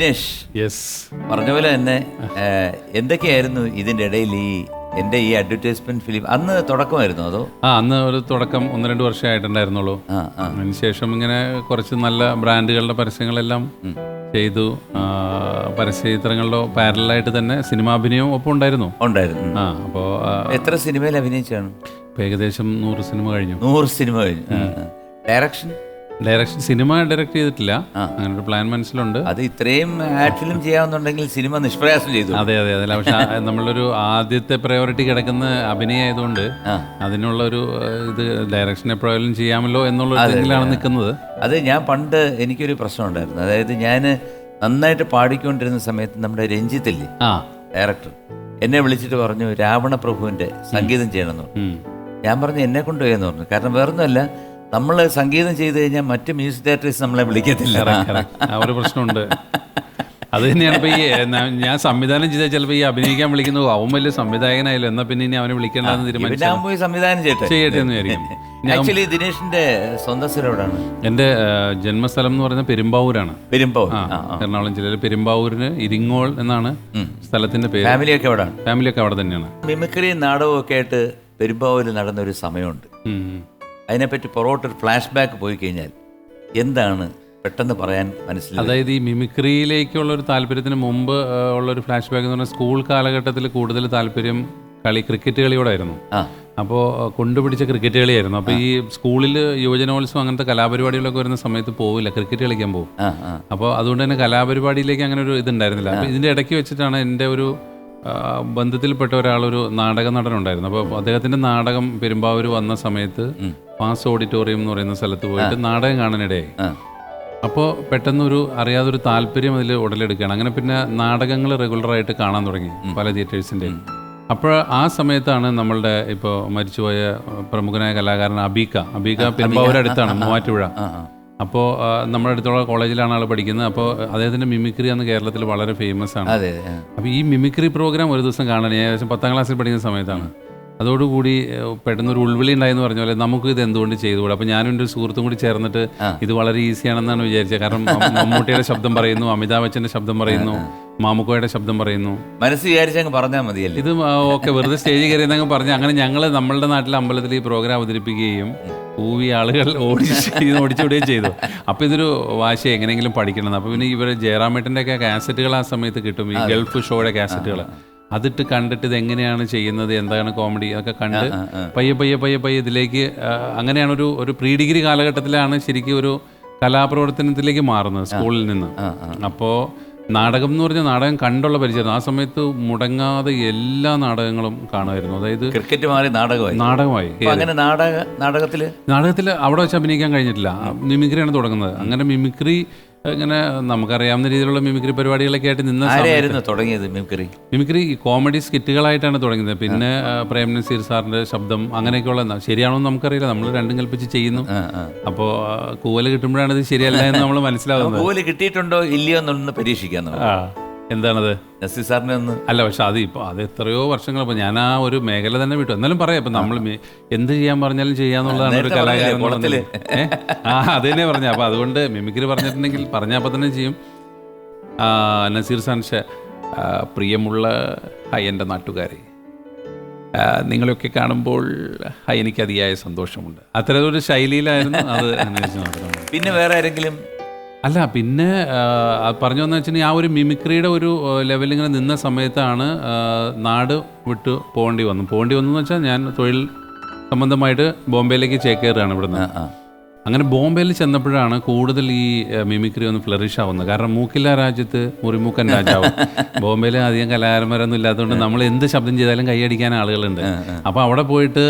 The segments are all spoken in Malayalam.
ദിനേഷ് യെസ് പറഞ്ഞ പോലെ തന്നെ എന്തൊക്കെയായിരുന്നു ഇതിന്റെ ഇടയിൽ ഈ എന്റെ ഈ അഡ്വർടൈസ്മെന്റ് ഫിലിം അന്ന് തുടക്കമായിരുന്നു അതോ? ആ അന്ന് ഒരു തുടക്കം ഒന്ന് രണ്ട് വർഷമായിട്ടുണ്ടായിരുന്നുള്ളൂ അതിനുശേഷം ഇങ്ങനെ കുറച്ച് നല്ല ബ്രാൻഡുകളുടെ പരസ്യങ്ങളെല്ലാം ചെയ്തു. പരസ്യചിത്രങ്ങളിലോ പരസ്യ ചിത്രങ്ങളിലോ പാരലായിട്ട് തന്നെ സിനിമാഭിനയവും ഒപ്പം ഉണ്ടായിരുന്നു. ഉണ്ടായിരുന്നു. ആ അപ്പോൾ എത്ര സിനിമയിൽ അഭിനയിച്ചാണ്? ഏകദേശം നൂറ് സിനിമ കഴിഞ്ഞു. നൂറ് സിനിമ കഴിഞ്ഞു. ഡയറക്ഷൻ? ഡയറക്ഷൻ സിനിമ ഡയറക്ട് ചെയ്തിട്ടില്ല. അങ്ങനെ ഒരു പ്ലാൻ മനസ്സിലുണ്ട്. അത് ഇത്രയും ആഡ് ഫിലിം ചെയ്യാവുന്നുണ്ടെങ്കിൽ സിനിമ നിഷ്പ്രയാസം ചെയ്തു. അതെ അതെ അതെ. പക്ഷെ നമ്മളൊരു ആദ്യത്തെ പ്രയോറിറ്റി കിടക്കുന്ന അഭിനയം ആയതുകൊണ്ട്. അതിനുള്ള ഒരു ഇത് ഡയറക്ഷൻ എപ്പോഴും ചെയ്യാമല്ലോ എന്നുള്ള ഇതിലാണ് നിൽക്കുന്നത്. അത് ഞാൻ പണ്ട് എനിക്കൊരു പ്രശ്നം ഉണ്ടായിരുന്നു. അതായത് ഞാൻ നന്നായിട്ട് പാടിക്കൊണ്ടിരുന്ന സമയത്ത് നമ്മുടെ രഞ്ജിത്തില്ലേ ആ. ഡയറക്ടർ എന്നെ വിളിച്ചിട്ട് പറഞ്ഞു രാവണ പ്രഭുവിന്റെ സംഗീതം ചെയ്യണമെന്ന് ഞാൻ പറഞ്ഞു എന്നെ കൊണ്ടുപോയെന്ന് പറഞ്ഞു. കാരണം വേറൊന്നുമല്ല നമ്മൾ സംഗീതം ചെയ്ത് കഴിഞ്ഞാൽ മറ്റ് മ്യൂസിക് ഡയറക്ടേഴ്സ് നമ്മളെ വിളിക്കത്തില്ല. ആ ഒരു പ്രശ്നമുണ്ട്. അത് തന്നെയാണ് ഇപ്പൊ ഈ ഞാൻ സംവിധാനം ചെയ്താൽ ചിലപ്പോൾ ഈ അഭിനയിക്കാൻ വിളിക്കുന്നു അവൻ വലിയ സംവിധായകനായാലും എന്നാ പിന്നെ ഇനി അവനെ വിളിക്കണ്ടെന്ന് തീരുമാനിച്ചു പോയി സംവിധാനം ചെയ്യട്ടെ. ചെയ്യട്ടെ എന്ന് വിചാരിക്കും. ആക്ച്വലി ദിനേഷിന്റെ സ്വന്തം സ്ഥലം എവിടെയാണ് എന്റെ ജന്മസ്ഥലം എന്ന് പറയുന്നത് പെരുമ്പാവൂരാണ്. പെരുമ്പാവൂർ. എറണാകുളം ജില്ലയിലെ പെരുമ്പാവൂരിന് ഇരിങ്ങോൾ എന്നാണ് സ്ഥലത്തിന്റെ പേര്. ഫാമിലിയൊക്കെ ഫാമിലിയൊക്കെ അവിടെ തന്നെയാണ്. മിമിക്രി നാടകവും ഒക്കെ ആയിട്ട് പെരുമ്പാവൂരിൽ നടന്ന ഒരു സമയമുണ്ട്. അതിനെപ്പറ്റി പുറകോട്ട് ഫ്ലാഷ് ബാക്ക് പോയി കഴിഞ്ഞാൽ എന്താണ് പെട്ടെന്ന് പറയാൻ മനസ്സിലായി അതായത് ഈ മിമിക്രിയിലേക്കുള്ള ഒരു താല്പര്യത്തിന് മുമ്പ് ഉള്ള ഒരു ഫ്ലാഷ് ബാക്ക് എന്ന് പറഞ്ഞാൽ സ്കൂൾ കാലഘട്ടത്തിൽ കൂടുതൽ താല്പര്യം കളി ക്രിക്കറ്റ് കളിയോടായിരുന്നു. അപ്പോൾ കൊണ്ടുപിടിച്ച ക്രിക്കറ്റ് കളിയായിരുന്നു. അപ്പോൾ ഈ സ്കൂളിൽ യുവജനോത്സവം അങ്ങനത്തെ കലാപരിപാടികളൊക്കെ വരുന്ന സമയത്ത് പോവില്ല. ക്രിക്കറ്റ് കളിക്കാൻ പോകും അപ്പോൾ അതുകൊണ്ട് തന്നെ കലാപരിപാടിയിലേക്ക് അങ്ങനെ ഒരു ഇതുണ്ടായിരുന്നില്ല. അപ്പോൾ ഇതിന്റെ ഇടയ്ക്ക് വെച്ചിട്ടാണ് എന്റെ ഒരു ബന്ധത്തിൽപ്പെട്ട ഒരാളൊരു നാടക നടനുണ്ടായിരുന്നു അപ്പോൾ അദ്ദേഹത്തിന്റെ നാടകം പെരുമ്പാവൂർ വന്ന സമയത്ത് പാസ് ഓഡിറ്റോറിയം എന്ന് പറയുന്ന സ്ഥലത്ത് പോയിട്ട് നാടകം കാണാനിടയായി. ആ. അപ്പോൾ പെട്ടെന്നൊരു അറിയാതൊരു താല്പര്യം അതിൽ ഉടലെടുക്കുകയാണ്. അങ്ങനെ പിന്നെ നാടകങ്ങൾ റെഗുലറായിട്ട് കാണാൻ തുടങ്ങി പല തിയേറ്റേഴ്സിന്റെയും അപ്പോൾ ആ സമയത്താണ് നമ്മളുടെ ഇപ്പോൾ മരിച്ചുപോയ പ്രമുഖനായ കലാകാരൻ അബീക്ക. അബീക്ക പെരുമ്പാവൂരടുത്താണ് മൂവാറ്റുപുഴ. അപ്പോൾ നമ്മുടെ അടുത്തുള്ള കോളേജിലാണ് ആൾ പഠിക്കുന്നത്. അപ്പോൾ അദ്ദേഹത്തിന്റെ മിമിക്രി അന്ന് കേരളത്തിൽ വളരെ ഫേമസ് ആണ്. അപ്പോൾ ഈ മിമിക്രി പ്രോഗ്രാം ഒരു ദിവസം കാണാൻ ഏകദേശം പത്താം ക്ലാസ്സിൽ പഠിക്കുന്ന സമയത്താണ്. അതോടുകൂടി ഏഹ്, പെട്ടെന്ന് ഒരു ഉൾവിളി ഉണ്ടായെന്ന് പറഞ്ഞ പോലെ നമുക്ക് ഇത് എന്തുകൊണ്ട് ചെയ്തുകൂടാ? അപ്പോൾ ഞാനും എന്റെ ഒരു സുഹൃത്തും കൂടി ചേർന്നിട്ട് ഇത് വളരെ ഈസിയാണെന്നാണ് വിചാരിച്ചത്. കാരണം മമ്മൂട്ടിയുടെ ശബ്ദം പറയുന്നു അമിതാഭ് ബച്ചന്റെ ശബ്ദം പറയുന്നു മാമുക്കോയുടെ ശബ്ദം പറയുന്നു. മനസ്സ് വിചാരിച്ചങ്ങ് പറഞ്ഞാൽ മതിയല്ലേ? ഇത് ഓക്കെ വെറുതെ സ്റ്റേജിൽ കയറിയെന്നങ്ങ് പറഞ്ഞു പറഞ്ഞ് അങ്ങനെ ഞങ്ങൾ നമ്മളുടെ നാട്ടിലെ അമ്പലത്തിൽ ഈ പ്രോഗ്രാം അവതരിപ്പിക്കുകയും കൂവി ആളുകൾ ഓടിച്ച് ഓടിച്ചുവിടുകയും ചെയ്തു. അപ്പോൾ ഇതൊരു വാശി എങ്ങനെയെങ്കിലും പഠിക്കണം. അപ്പോൾ പിന്നെ ഇവർ ജയറാമേട്ടന്റെ ഒക്കെ കാസറ്റുകൾ ആ സമയത്ത് കിട്ടും. ഈ ഗൾഫ് ഷോയുടെ കാസറ്റുകൾ അതിട്ട് കണ്ടിട്ട് ഇത് എങ്ങനെയാണ് ചെയ്യുന്നത് എന്താണ് കോമഡി അതൊക്കെ കണ്ട് പയ്യെ പയ്യെ പയ്യെ പയ്യെ ഇതിലേക്ക് അങ്ങനെയാണ് ഒരു ഒരു പ്രീ ഡിഗ്രി കാലഘട്ടത്തിലാണ് ശരിക്കും ഒരു കലാപ്രവർത്തനത്തിലേക്ക് മാറുന്നത് സ്കൂളിൽ നിന്ന്. അപ്പോൾ നാടകം എന്ന് പറഞ്ഞ നാടകം കണ്ടുള്ള പരിചയം ആ സമയത്ത് മുടങ്ങാതെ എല്ലാ നാടകങ്ങളും കാണുമായിരുന്നു. അതായത് ക്രിക്കറ്റ് മാറി നാടകമായി. നാടകമായി. അങ്ങനെ നാടക നാടകത്തിൽ? നാടകത്തിൽ അവിടെ വെച്ച് അഭിനയിക്കാൻ കഴിഞ്ഞിട്ടില്ല. മിമിക്രിയാണ് തുടങ്ങുന്നത്. അങ്ങനെ മിമിക്രി ഇങ്ങനെ നമുക്കറിയാവുന്ന രീതിയിലുള്ള മിമിക്രി പരിപാടികളൊക്കെ ആയിട്ട് നിന്ന ആരെയായിരുന്നു തുടങ്ങിയത് മിമിക്രി? മിമിക്രി കോമഡി സ്കിറ്റുകളായിട്ടാണ് തുടങ്ങിയത്. പിന്നെ പ്രേംനസീർ പ്രേം നസീർ സാറിന്റെ ശബ്ദം അങ്ങനെയൊക്കെയുള്ള ശരിയാണോ എന്ന് നമുക്കറിയില്ല. നമ്മൾ രണ്ടും കൽപ്പിച്ച് ചെയ്യുന്നു. അപ്പോൾ കൂവൽ കിട്ടുമ്പോഴാണ് ഇത് ശരിയല്ല എന്ന് നമ്മൾ മനസ്സിലാവുന്നത്. കൂവൽ കിട്ടിയിട്ടുണ്ടോ ഇല്ലയോ എന്നൊന്ന് പരീക്ഷിക്കാൻ എന്താണത് നസീർ സാറിനെ ഒന്ന് അല്ല പക്ഷെ അത് ഇപ്പോൾ അത് എത്രയോ വർഷങ്ങൾ ഇപ്പോൾ ഞാൻ ആ ഒരു മേഖല തന്നെ വിട്ടു എന്നാലും പറയാം ഇപ്പം നമ്മൾ മി- എന്ത് ചെയ്യാൻ പറഞ്ഞാലും ചെയ്യാന്നുള്ളതാണ് ഒരു നേരത്തെ പറഞ്ഞില്ലേ, കലാകാരൻ എന്ന് കുളത്തിൽ. പറഞ്ഞത്. ഏ? ആ അത് തന്നെ പറഞ്ഞു അപ്പോൾ അതുകൊണ്ട് മിമിക്രി പറഞ്ഞിട്ടുണ്ടെങ്കിൽ പറഞ്ഞാൽ അപ്പം തന്നെ ചെയ്യും ആ, നസീർ സാൻഷ പ്രിയമുള്ള ഹൈ എന്റെ നാട്ടുകാരെ നിങ്ങളൊക്കെ നിങ്ങളെയൊക്കെ കാണുമ്പോൾ ഹൈ എനിക്ക് അതിയായ സന്തോഷമുണ്ട് അത്തരത്തിലൊരു ശൈലിയിലായിരുന്നു അത് അന്വേഷിച്ച് പിന്നെ വേറെ ആരെങ്കിലും അല്ല പിന്നെ പറഞ്ഞു വന്ന വെച്ചാൽ ആ ഒരു മിമിക്രിയുടെ ഒരു ലെവലിൽ ഇങ്ങനെ നിന്ന സമയത്താണ് നാട് വിട്ട് പോകേണ്ടി വന്നു പോകേണ്ടി വന്നു എന്ന് വെച്ചാൽ ഞാൻ തൊഴിൽ സംബന്ധമായിട്ട് ബോംബെയിലേക്ക് ചേക്കേറുകയാണ് ഇവിടുന്ന്. അങ്ങനെ ബോംബെയിൽ ചെന്നപ്പോഴാണ് കൂടുതൽ ഈ മിമിക്രി ഒന്ന് ഫ്ലറിഷ് ആവുന്നത്. കാരണം മൂക്കില്ല രാജ്യത്ത് മുറിമൂക്കൻ രാജാവ്. ബോംബെയിൽ അധികം കലാകാരന്മാരൊന്നും ഇല്ലാത്തതുകൊണ്ട് നമ്മൾ എന്ത് ശബ്ദം ചെയ്താലും കൈയടിക്കാൻ ആളുകളുണ്ട്. അപ്പോൾ അവിടെ പോയിട്ട്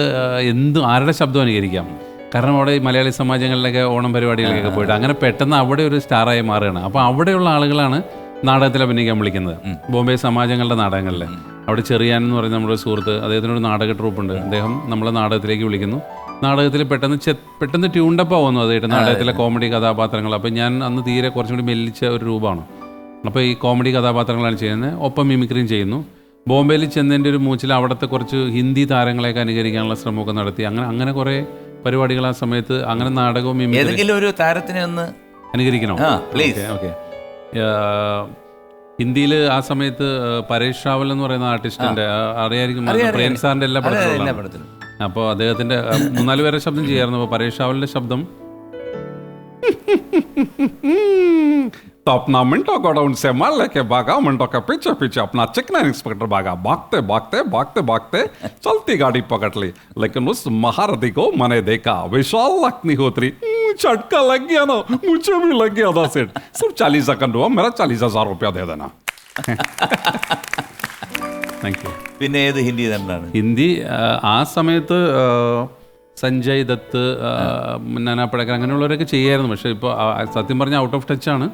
എന്തും എന്ത് ആരുടെ ശബ്ദം അനുകരിക്കാം? കാരണം അവിടെ ഈ മലയാളി സമാജങ്ങളിലൊക്കെ ഓണം പരിപാടികളിലൊക്കെ പോയിട്ട് അങ്ങനെ പെട്ടെന്ന് അവിടെ ഒരു സ്റ്റാറായി മാറുകയാണ്. അപ്പോൾ അവിടെയുള്ള ആളുകളാണ് നാടകത്തിൽ അഭിനയിക്കാൻ വിളിക്കുന്നത്. ബോംബെ സമാജങ്ങളുടെ നാടകങ്ങളിൽ അവിടെ ചെറിയാൻ എന്ന് പറയുന്ന നമ്മുടെ സുഹൃത്ത് അദ്ദേഹത്തിനൊരു നാടക ട്രൂപ്പുണ്ട്. അദ്ദേഹം നമ്മളെ നാടകത്തിലേക്ക് വിളിക്കുന്നു. നാടകത്തിൽ പെട്ടെന്ന് ചെ- പെട്ടെന്ന് ട്യൂണ്ടപ്പ് ആവുന്നു അതായിട്ട് നാടകത്തിലെ കോമഡി കഥാപാത്രങ്ങൾ. അപ്പോൾ ഞാൻ അന്ന് തീരെ കുറച്ചും കൂടി മെല്ലിച്ച ഒരു രൂപമാണ്. അപ്പോൾ ഈ കോമഡി കഥാപാത്രങ്ങളാണ് ചെയ്യുന്നത്. ഒപ്പം മിമിക്രിയും ചെയ്യുന്നു. ബോംബെയിൽ ചെന്നതിന്റെ ഒരു മൂച്ചിൽ അവിടുത്തെ കുറച്ച് ഹിന്ദി താരങ്ങളെയൊക്കെ അനുകരിക്കാനുള്ള ശ്രമമൊക്കെ നടത്തി. അങ്ങനെ അങ്ങനെ കുറേ പരിപാടികൾ ആ സമയത്ത് അങ്ങനെ നാടകവും ഏതെങ്കിലും ഒരു താരത്തിനെ ഒന്ന് അനുകരിക്കണോ? പ്ലീസ് ഓക്കെ ഹിന്ദിയിൽ ആ സമയത്ത് പരേഷ് റാവൽ എന്ന് പറയുന്ന ആർട്ടിസ്റ്റിന്റെ അറിയായിരിക്കും സാറിന്റെ എല്ലാ പടത്തിലും. അപ്പോൾ അദ്ദേഹത്തിന്റെ മൂന്നാൽ പേരെ ശബ്ദം ചെയ്യായിരുന്നു. അപ്പോൾ പരേഷ് റാവലിന്റെ ശബ്ദം. अपना मिनटों को डाउन से मार लेके भागा मिनटों के पीछे पीछे अपना चिकना इंस्पेक्टर भागा भागते भागते भागते भागते चलती गाड़ी पकड़ ली लेकिन उस महारथी को मैंने देखा विशाल अग्निहोत्री हम्म, झटका लग गया ना मुझे भी लग गया था सेठ सिर्फ चालीस सेकंड हुआ मेरा चालीस हजार रुपया दे देना താങ്ക് യു പിന്നെ ഏത് ഹിന്ദി നടനാണ് ഹിന്ദി ആ, ആ സമയത്ത് ആ, സഞ്ജയ് ദത്ത് നാനാ പടക്കർ അങ്ങനെയുള്ളവരൊക്കെ ചെയ്യായിരുന്നു. പക്ഷേ ഇപ്പോൾ സത്യം പറഞ്ഞ ഔട്ട് ഓഫ് ടച്ചാണ്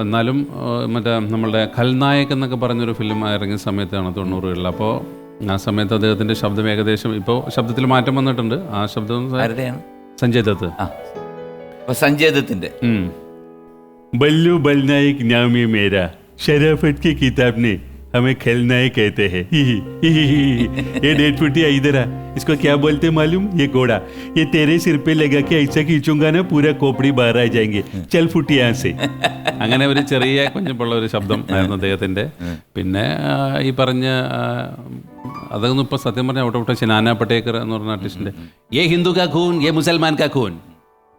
എന്നാലും മറ്റേ നമ്മളുടെ ഖൽനായക് എന്നൊക്കെ പറഞ്ഞൊരു ഫിലിം ഇറങ്ങിയ സമയത്താണ് തൊണ്ണൂറുകളിൽ. അപ്പോൾ ആ സമയത്ത് അദ്ദേഹത്തിന്റെ ശബ്ദം ഏകദേശം ഇപ്പോൾ ശബ്ദത്തിൽ മാറ്റം വന്നിട്ടുണ്ട്. ആ ശബ്ദം സഞ്ജയ് ദത്ത്. സഞ്ജയ് ദത്തിന്റെ. ബല്ലു ബൽനായിക് നാമിയ മേര. ഷെരാഫറ്റ് കി കിതാബ് हमें खलनायक कहते हैं ही ही, ही ही, ही, ही। ये डेढ़ फुटिया इधर आ इसको क्या बोलते मालूम ये घोड़ा ये तेरे सिर पे लगा के ऐसा खींचूंगा ना पूरा खोपड़ी बाहर आ जाएंगे चल फुटी यहाँ से അങ്ങനെ ഒരു ചെറിയ കുഞ്ഞപ്പുള്ള ഒരു ശബ്ദം ആയിരുന്നു അദ്ദേഹത്തിൻ്റെ പിന്നെ ആ, ഈ പറഞ്ഞ ആ, അതൊന്നും ഇപ്പൊ സത്യം പറഞ്ഞ ഔട്ട് ഓഫ് ടച്ച് നാനാ പട്ടേക്കർ എന്ന് പറഞ്ഞ ആർട്ടിസ്റ്റിന്റെ ये हिंदू का खून ये मुसलमान का खून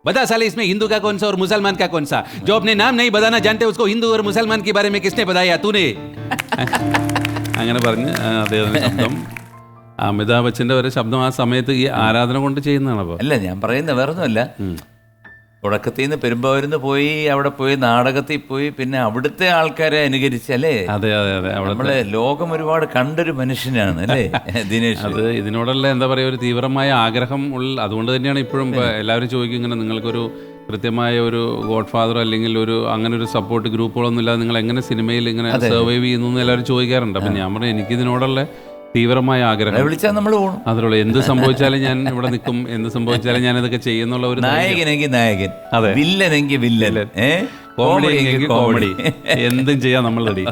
बता साले इसमें हिंदू का कौन सा और मुसलमान का कौन सा जो अपने नाम नहीं बताना जानते उसको हिंदू और मुसलमान के बारे में किसने बताया तूने അങ്ങനെ പറഞ്ഞ് ആ, അദ്ദേഹത്തിന്റെ ശബ്ദം. അമിതാഭ് ബച്ചന്റെ ഒരു ശബ്ദം ആ സമയത്ത് ഈ ആരാധന കൊണ്ട് ചെയ്യുന്നതാണ് അപ്പോൾ അല്ല ഞാൻ പറയുന്ന വേറെ ഒന്നുമല്ല തുടക്കത്തിൽ നിന്ന് പെരുമ്പാവൂരിന്ന് പോയി അവിടെ പോയി നാടകത്തിൽ പോയി പിന്നെ അവിടുത്തെ ആൾക്കാരെ അനുകരിച്ച് അല്ലേ അതെ അതെ അതെ നമ്മളെ നമ്മൾ ലോകം ഒരുപാട് കണ്ടൊരു മനുഷ്യനാണ് അല്ലേ? ദിനേശ്. അത് ഇതിനോടുള്ള എന്താ പറയുക ഒരു തീവ്രമായ ആഗ്രഹം ഉള്ള അതുകൊണ്ട് തന്നെയാണ് ഇപ്പോഴും എല്ലാവരും ചോദിക്കും ഇങ്ങനെ നിങ്ങൾക്കൊരു കൃത്യമായ ഒരു ഗോഡ് ഫാദർ അല്ലെങ്കിൽ ഒരു അങ്ങനെ ഒരു സപ്പോർട്ട് ഗ്രൂപ്പുകളൊന്നും ഇല്ലാതെ നിങ്ങൾ എങ്ങനെ സിനിമയിൽ ഇങ്ങനെ സർവൈവ് ചെയ്യുന്നു എന്ന് എല്ലാവരും ചോദിക്കാറുണ്ട്. അപ്പം ഞാൻ പറഞ്ഞു എനിക്കിതിനോടുള്ള തീവ്രമായ ആഗ്രഹം. വിളിച്ചാൽ നമ്മൾ പോകണം അതിലുള്ള എന്ത് സംഭവിച്ചാലും ഞാൻ ഇവിടെ നിൽക്കും. എന്ത് സംഭവിച്ചാലും ഞാൻ ഇതൊക്കെ ചെയ്യുന്നുള്ള ഒരു നായകനെങ്കിൽ നായകൻ അതെ. വില്ലനെങ്കിൽ വില്ലൻ. കോമഡി കോമഡി കോമഡി എന്തും ചെയ്യാം നമ്മൾ റെഡി.